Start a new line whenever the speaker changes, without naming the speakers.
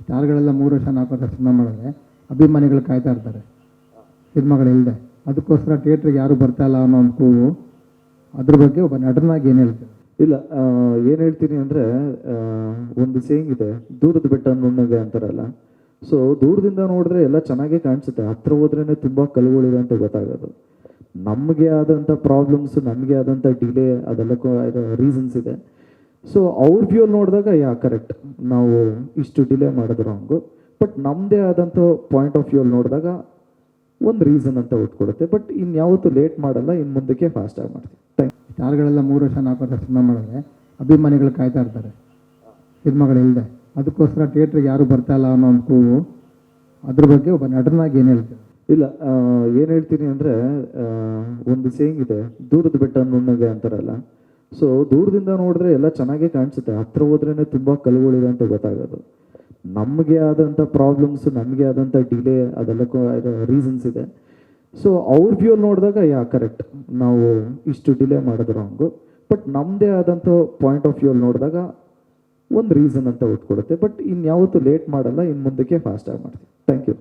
ಸ್ಟಾರ್ಗಳೆಲ್ಲ ಮೂರು ವರ್ಷ, ನಾಲ್ಕು ವರ್ಷ ಸಿನಿಮಾ ಮಾಡಿದ್ರೆ ಅಭಿಮಾನಿಗಳು ಕಾಯ್ತಾ ಇರ್ತಾರೆ. ಸಿನಿಮಾಗಳಿಲ್ಲದೆ ಅದಕ್ಕೋಸ್ಕರ ಥಿಯೇಟ್ರಿಗೆ ಯಾರು ಬರ್ತಾ ಇಲ್ಲ ಅನ್ನೋ ಒಂದು ಕೂಗು. ಅದ್ರ ಬಗ್ಗೆ ಒಬ್ಬ ನಟನಾಗಿ ಏನು ಹೇಳ್ತೀನಿ
ಇಲ್ಲ ಏನು ಹೇಳ್ತೀನಿ ಅಂದರೆ ಒಂದು ಸೇಯಿಂಗ್ ಇದೆ, ದೂರದ ಬೆಟ್ಟ ನುಣ್ಣಗೆ ಅಂತಾರಲ್ಲ. ಸೊ ದೂರದಿಂದ ನೋಡಿದ್ರೆ ಎಲ್ಲ ಚೆನ್ನಾಗೇ ಕಾಣಿಸುತ್ತೆ. ಹತ್ರ ಹೋದ್ರೇ ತುಂಬ ಕಲ್ಲುಗಳಿದೆ ಅಂತ ಗೊತ್ತಾಗೋದು. ನಮಗೆ ಆದಂಥ ಪ್ರಾಬ್ಲಮ್ಸ್ ನಮಗೆ ಆದಂಥ ಡಿಲೇ ಅದೆಲ್ಲ ರೀಸನ್ಸ್ ಇದೆ. ಸೊ ಅವ್ರ ವ್ಯೂಲ್ ನೋಡಿದಾಗ ಯಾ ಕರೆಕ್ಟ್ ನಾವು ಇಷ್ಟು ಡಿಲೇ ಮಾಡಿದ್ರು ಹಂಗು. ಬಟ್ ನಮ್ಮದೇ ಆದಂಥ ಪಾಯಿಂಟ್ ಆಫ್ ವ್ಯೂಲ್ ನೋಡಿದಾಗ ಒಂದು ರೀಸನ್ ಅಂತ ಕೊಡುತ್ತೆ ಬಟ್ ಇನ್ಯಾವತ್ತೂ ಲೇಟ್ ಮಾಡಲ್ಲ ಇನ್ನು ಮುಂದಕ್ಕೆ ಫಾಸ್ಟಾಗಿ ಮಾಡ್ತೀವಿ. ಥ್ಯಾಂಕ್
ಸ್ಟಾರ್ಗಳೆಲ್ಲ ಮೂರು ವರ್ಷ ನಾಲ್ಕು ವರ್ಷ ಸಿನಿಮಾ ಮಾಡಿದ್ರೆ ಅಭಿಮಾನಿಗಳು ಕಾಯ್ತಾ ಇರ್ತಾರೆ. ಸಿನಿಮಾಗಳಿಲ್ಲದೆ ಅದಕ್ಕೋಸ್ಕರ ಥಿಯೇಟ್ರಿಗೆ ಯಾರು ಬರ್ತಾ ಇಲ್ಲ ಅನ್ನೋ ಒಂದು ಅದ್ರ ಬಗ್ಗೆ ಒಬ್ಬ ನಟನಾಗಿ ಏನು ಹೇಳ್ತೀವಿ
ಇಲ್ಲ ಏನು ಹೇಳ್ತೀನಿ ಅಂದರೆ ಒಂದು ಸೇಯಿಂಗ್ ಇದೆ ದೂರದ ಬೆಟ್ಟ ನುಣ್ಣಗೆ ಅಂತಾರಲ್ಲ. ಸೊ ದೂರದಿಂದ ನೋಡಿದ್ರೆ ಎಲ್ಲ ಚೆನ್ನಾಗೇ ಕಾಣಿಸುತ್ತೆ. ಹತ್ರ ಹೋದ್ರೇ ತುಂಬ ಕಲ್ಲುಗಳಿದೆ ಅಂತ ಗೊತ್ತಾಗೋದು. ನಮಗೆ ಆದಂಥ ಪ್ರಾಬ್ಲಮ್ಸ್ ನಮಗೆ ಆದಂಥ ಡಿಲೇ ಅದೆಲ್ಲಕ್ಕೂ ರೀಸನ್ಸ್ ಇದೆ ಸೊ ಅವ್ರ ವ್ಯೂಲ್ ನೋಡಿದಾಗ ಯಾ ಕರೆಕ್ಟ್ ನಾವು ಇಷ್ಟು ಡಿಲೇ ಮಾಡಿದ್ರು ರಾಂಗು ಬಟ್ ನಮ್ಮದೇ ಆದಂಥ ಪಾಯಿಂಟ್ ಆಫ್ ವ್ಯೂಲ್ ನೋಡಿದಾಗ, ಒಂದು ರೀಸನ್ ಅಂತ ಉಟ್ಕೊಡುತ್ತೆ ಬಟ್ ಇನ್ಯಾವತ್ತೂ ಲೇಟ್ ಮಾಡಲ್ಲ ಇನ್ನು ಮುಂದಕ್ಕೆ ಫಾಸ್ಟಾಗಿ ಮಾಡ್ತೀವಿ. Thank you